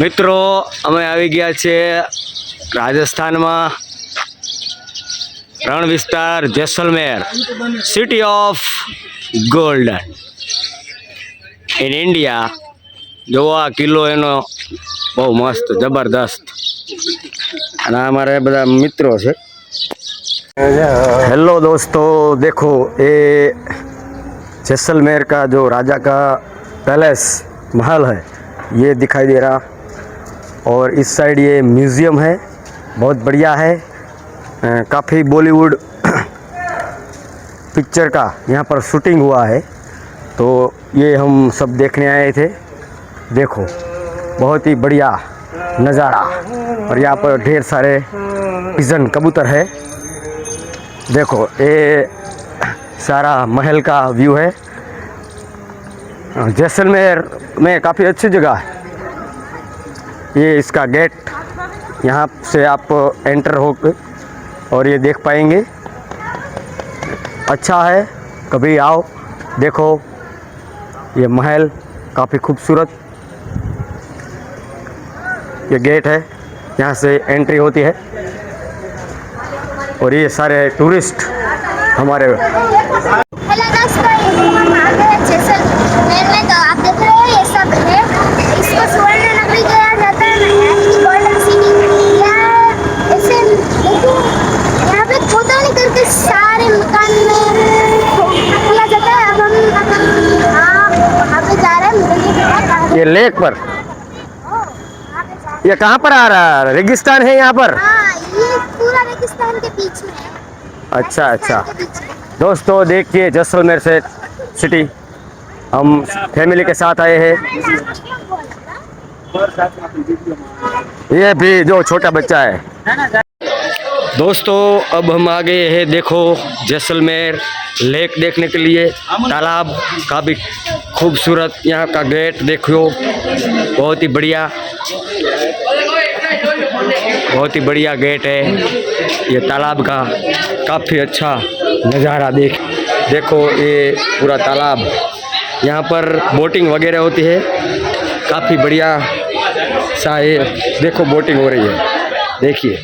મિત્રો અમે આવી ગયા છીએ રાજસ્થાનમાં રણ વિસ્તાર Jaisalmer city of golden in India જોવો આ કિલ્લો એનો બહુ મસ્ત જબરદસ્ત અને આ અમારે બધા મિત્રો છે हेलो दोस्तों देखो ये जैसलमेर का जो राजा का पैलेस महल है ये दिखाई दे रहा और इस साइड ये म्यूज़ियम है, बहुत बढ़िया है। काफ़ी बॉलीवुड पिक्चर का यहाँ पर शूटिंग हुआ है। तो ये हम सब देखने आए थे, देखो, बहुत ही बढ़िया नज़ारा। और यहाँ पर ढेर सारे पिजन कबूतर है। देखो, ये सारा महल का व्यू है। जैसलमेर में काफ़ी अच्छी जगह है। ये इसका गेट यहाँ से आप एंटर हो और ये देख पाएँगे। अच्छा है, कभी आओ, देखो, ये महल काफ़ी खूबसूरत। ये गेट है, यहाँ से एंट्री होती है। और ये सारे टूरिस्ट हमारे हेलो दोस्तों ये हम आ गए हैं जैसलमेर में तो आप देख रहे हैं ये सब है इसको स्वर्ण नगरी कहा जाता है गोल्डन सिटी यहाँ ऐसे देखो यहाँ पे खोदा नहीं करके सारे मकान में किया जाता है अब हम अब हम हाँ वहाँ पे जा रहे हैं मुझे नहीं पता लेक पर। ये कहाँ पर आ रहा है? रेगिस्तान है यहाँ पर? हाँ ये पूरा रेगिस्तान के बीच में है। अच्छा अच्छा। दोस्तों देखिए जैसलमेर से सिटी। हम फैमिली के साथ आए हैं। ये भी जो छोटा बच्चा है। दोस्तों अब हम आ गए हैं देखो जैसलमेर लेक देखने के लिए। तालाब का भी खूबसूरत यहाँ का गेट देखो। बहुत ही बढ़िया। बहुत ही बढ़िया गेट है। ये तालाब का काफ़ी अच्छा नज़ारा देख देखो ये पूरा तालाब। यहाँ पर बोटिंग वगैरह होती है। काफ़ी बढ़िया सा ये देखो बोटिंग हो रही है। देखिए।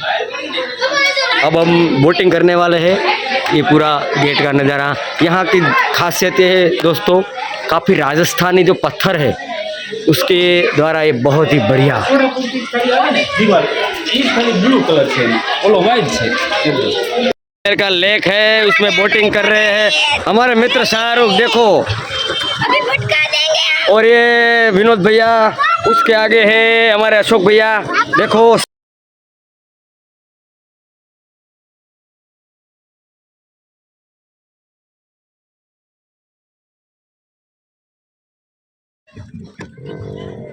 अब हम बोटिंग करने वाले हैं। ये पूरा गेट का नज़ारा। यहाँ की खासियत ये है दोस्तों काफ़ी राजस्थानी जो पत्थर है उसके द्वारा ये बहुत ही बढ़िया। ब्लू कलर का लेक है उसमें बोटिंग कर रहे हैं। हमारे मित्र शाहरुख देखो। और ये विनोद भैया उसके आगे है हमारे अशोक भैया। देखो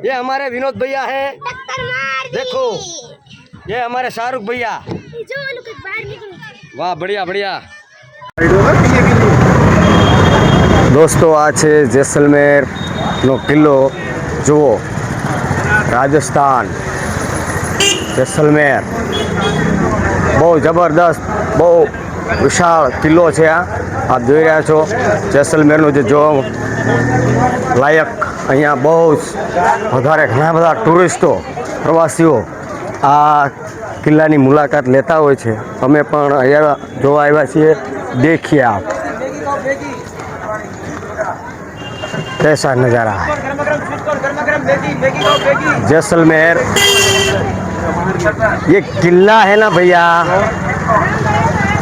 ये हमारे विनोद भैया है टक्कर मार दी देखो ये हमारे शाहरुख भैया जो लोग बाहर निकलो વાહ બઢિયા બઢિયા દોસ્તો આ છે જેસલમેરનો કિલ્લો જુઓ રાજસ્થાન જેસલમેર બહુ જબરદસ્ત બહુ વિશાળ કિલ્લો છે આ આપ જોઈ રહ્યા છો જેસલમેરનું જે જો લાયક અહીંયા બહુ જ વધારે ઘણા બધા ટુરિસ્ટો પ્રવાસીઓ આ કિલ્લાની મુલાકાત લેતા હોય છે અમે પણ અહીંયા જોવા આવ્યા છીએ દેખીએ આપ कैसा नज़ारा है जैसलमेर ये किल्ला है ना भैया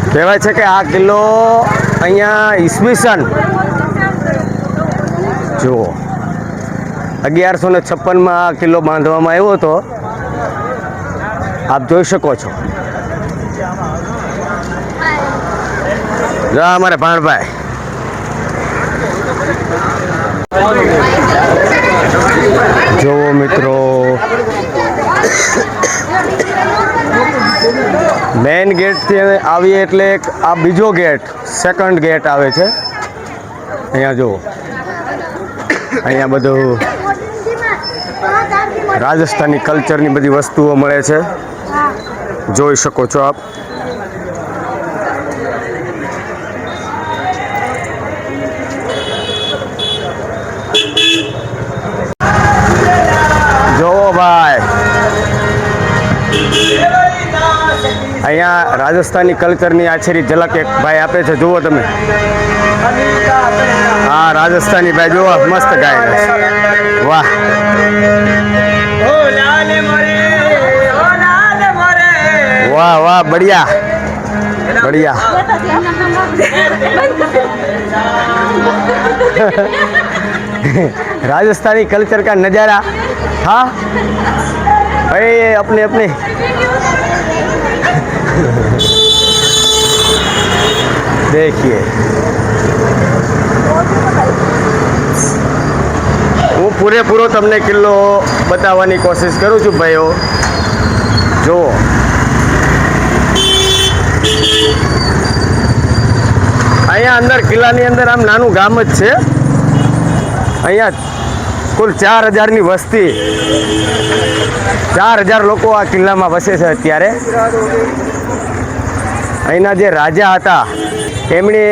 કહેવાય છે કે આ કિલ્લો અહીંયા ઈસવીસન જુઓ અગિયારસો ને છપ્પનમાં આ કિલ્લો બાંધવામાં આવ્યો હતો. આપ જોઈ શકો છો. જો અમારે ભાણભાઈ. જોવો મિત્રો. મેઇન ગેટથી આવીએ એટલે આ બીજો ગેટ, સેકન્ડ ગેટ આવે છે. અહીંયા જુઓ. અહીંયા બધું રાજસ્થાની કલ્ચરની બધી વસ્તુઓ મળે છે. જોઈ શકો છો આપ. અહીંયા રાજસ્થાની કલ્ચરની આછેરી ઝલક એક ભાઈ આપે છે જુઓ તમે હા રાજસ્થાની ભાઈ જુઓ મસ્ત ગાય છે વાહ વાહ વાહ બઢિયા બઢિયા राजस्थानी कल्चर का नज़ारा हाँ भाई अपने अपने देखिए હું પૂરેપૂરો તમને કિલ્લો બતાવવાની કોશિશ કરું છું ભાઈઓ જુઓ અહીંયા અંદર કિલ્લાની અંદર આમ નાનું ગામ જ છે અહીંયા કુલ ચાર હજારની વસ્તી. ચાર હજાર લોકો આ કિલ્લામાં વસે છે અત્યારે. અહીંના જે રાજા હતા, એમણે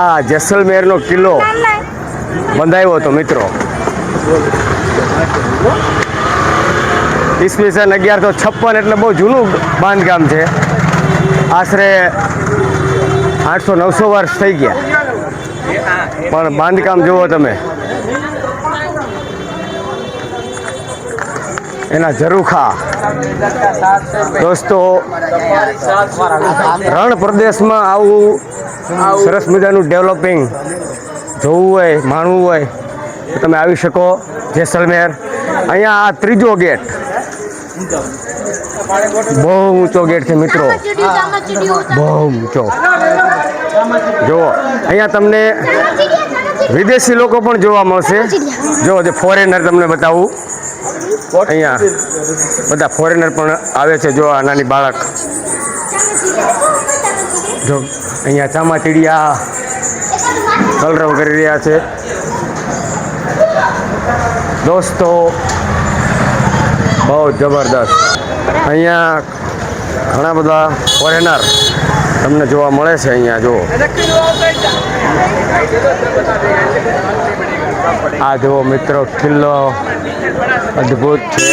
આ જેસલમેરનો કિલ્લો બંધાવ્યો હતો, મિત્રો. ઈસવીસન અગિયારસો છપ્પન એટલે બહુ જૂનું બાંધકામ છે. આશરે આઠસો નવસો વર્ષ થઈ ગયા. પણ બાંધકામ જુઓ તમે. એના ઝરૂખા. દોસ્તો, રણ પ્રદેશમાં આવું સરસ મજાનું ડેવલપિંગ જોવું હોય, માણવું હોય તમે આવી શકો જેસલમેર. અહીંયા આ ત્રીજો ગેટ. બહુ ઊંચો ગેટ છે મિત્રો. બહુ ઊંચો. જુઓ, અહીંયા તમને. વિદેશી લોકો પણ જોવા મળશે. જો જે ફોરેનર તમને બતાવું. અહીંયા બધા ફોરેનર પણ આવે છે જો આ નાની બાળક. જો અહીંયા ચામાચીડિયા કલરવ કરી રહ્યા છે. દોસ્તો બહુ જબરદસ્ત. અહીંયા ઘણા બધા ફોરેનર તમને જોવા મળે છે અહીંયા જુઓ. આ જુઓ મિત્રો કિલ્લો અદ્ભુત છે.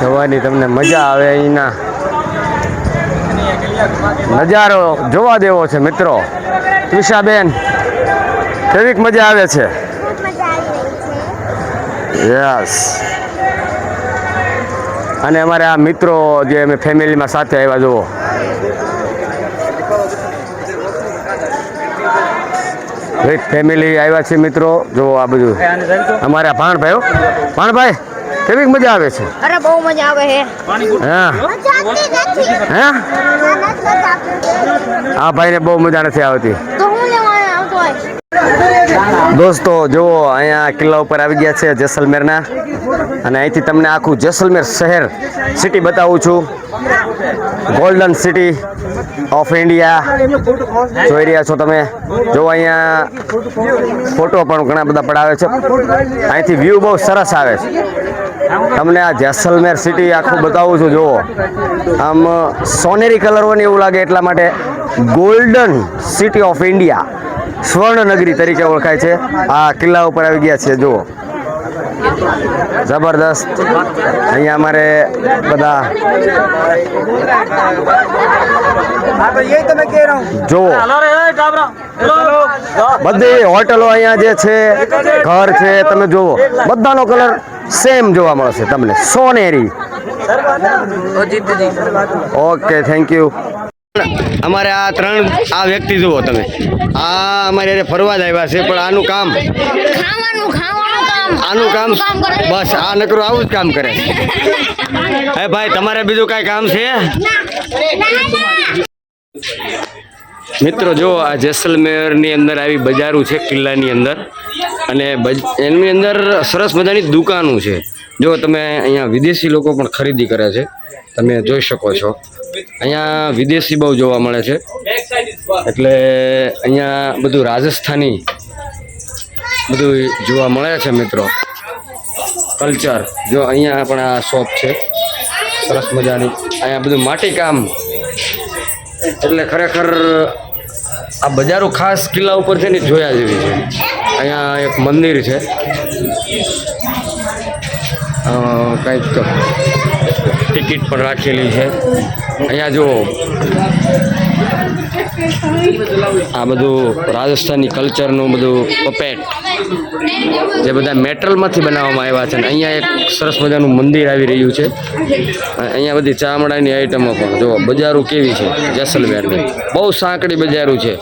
જોવાની તમને મજા આવે અહીંના. નજારો જોવા દેવો છે મિત્રો. ત્રિષાબેન કેવીક મજા આવે છે? યસ. અને અમારે આ મિત્રો જે અમે ફેમિલીમાં સાથે આવ્યા જુઓ. વિથ ફેમિલી આવ્યા છે મિત્રો. જુઓ આ બધું. અમારા ભાણભાઈઓ. ભાણભાઈ કેવી મજા આવે છે? અરે બહુ મજા આવે છે હા. હે? આ ભાઈને બહુ મજા નથી આવતી. તો હું લેવા આવતો હોય? દોસ્તો, જુઓ, અહીંયા કિલ્લા ઉપર આવી ગયા છે જેસલમેરના. અને અહીંથી તમને આખું જેસલમેર શહેર સિટી બતાવું છું. ગોલ્ડન સિટી ઓફ ઇન્ડિયા જોઈ રહ્યા છો તમે? જો અહીંયા ફોટો પણ ઘણા બધા પડાવે છે. અહીંથી વ્યૂ બહુ સરસ આવે છે. તમને આ જેસલમેર સિટી આખું બતાવું છું, જુઓ. આમ સોનેરી કલર એવું લાગે એટલા માટે ગોલ્ડન સિટી ઓફ ઇન્ડિયા સ્વર્ણનગરી તરીકે ઓળખાય છે. આ કિલ્લા ઉપર આવી ગયા છે જુઓ. જબરદસ્ત. અહીંયા અમારે બધા જુઓ. બધી હોટલો અહીંયા જે છે ઘર છે તમે જુઓ. બધાનો કલર સેમ જોવા મળશે તમને. સોનેરી. ઓકે થેન્ક યુ અમારે આ ત્રણ આ વ્યક્તિ જુઓ તમે. આ અમારે હારે ફરવા જ આવ્યા છે પણ આનું કામ આનું કામ બસ આ નકરું આવું જ કામ કરે. હે ભાઈ તમારે બીજું કાંઈ કામ છે? મિત્રો જો આ જેસલમેરની અંદર આવી બજારું છે કિલ્લાની અંદર. અને એની અંદર સરસ મજાની દુકાનો છે. જો તમે અહીંયા વિદેશી લોકો પણ ખરીદી કરે છે. તમે જોઈ શકો છો. અહીંયા વિદેશી બહુ જોવા મળે છે. એટલે અહીંયા બધું રાજસ્થાની બધું જોવા મળે છે મિત્રો. કલ્ચર. જો અહીંયા પણ આ શોપ છે. સરસ મજાની. અહીંયા બધું માટીકામ એટલે ખરેખર આ બજારો ખાસ કિલ્લા ઉપર છે ને જોયા જેવી છે. અહીંયા એક મંદિર છે. કંઈક ટિકિટ પણ રાખેલી છે. અહીંયા જુઓ. આ બધું રાજસ્થાની કલ્ચરનું બધું પપેટ જે બધા મેટલમાંથી બનાવવામાં આવ્યા છે. અને અહીંયા એક સરસ મજાનું મંદિર આવી રહ્યું છે. અહીંયા બધી ચામડાની આઈટમો પણ. જો બજારો કેવી છે? જેસલમેરની. બહુ સાંકડી બજારો છે.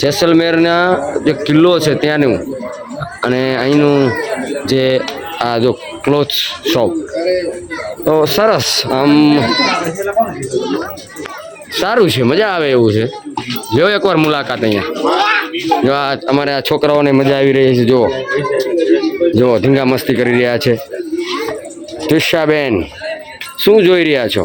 જેસલમેરના જે કિલ્લો છે ત્યાંનું. અને અહીંનું જે આ જો ક્લોથ શોપ. તો સરસ, આમ સારું છે, મજા આવે એવું છે. જો એકવાર મુલાકાત અહીંયા. જો આ અમારે આ છોકરાઓને મજા આવી રહી છે, જુઓ. જુઓ, ધીંગા મસ્તી કરી રહ્યા છે. તુષાબેન, શું જોઈ રહ્યા છો?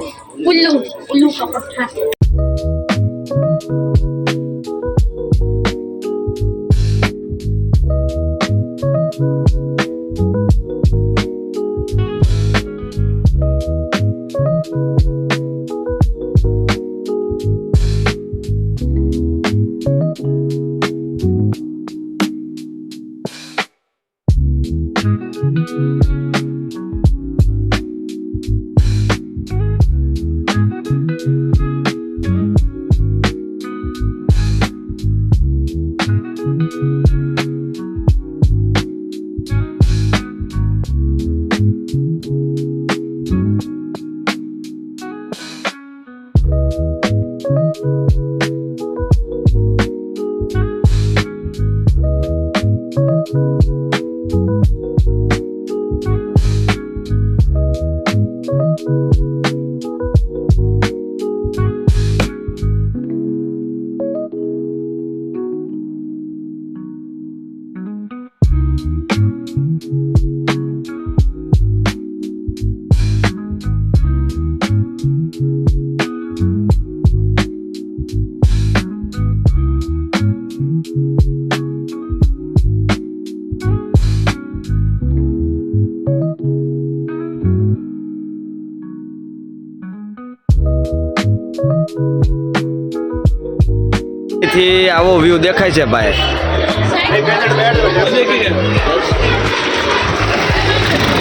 જોઈએ આવો વ્યૂ દેખાય છે ભાઈ.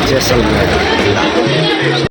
જેસલમેર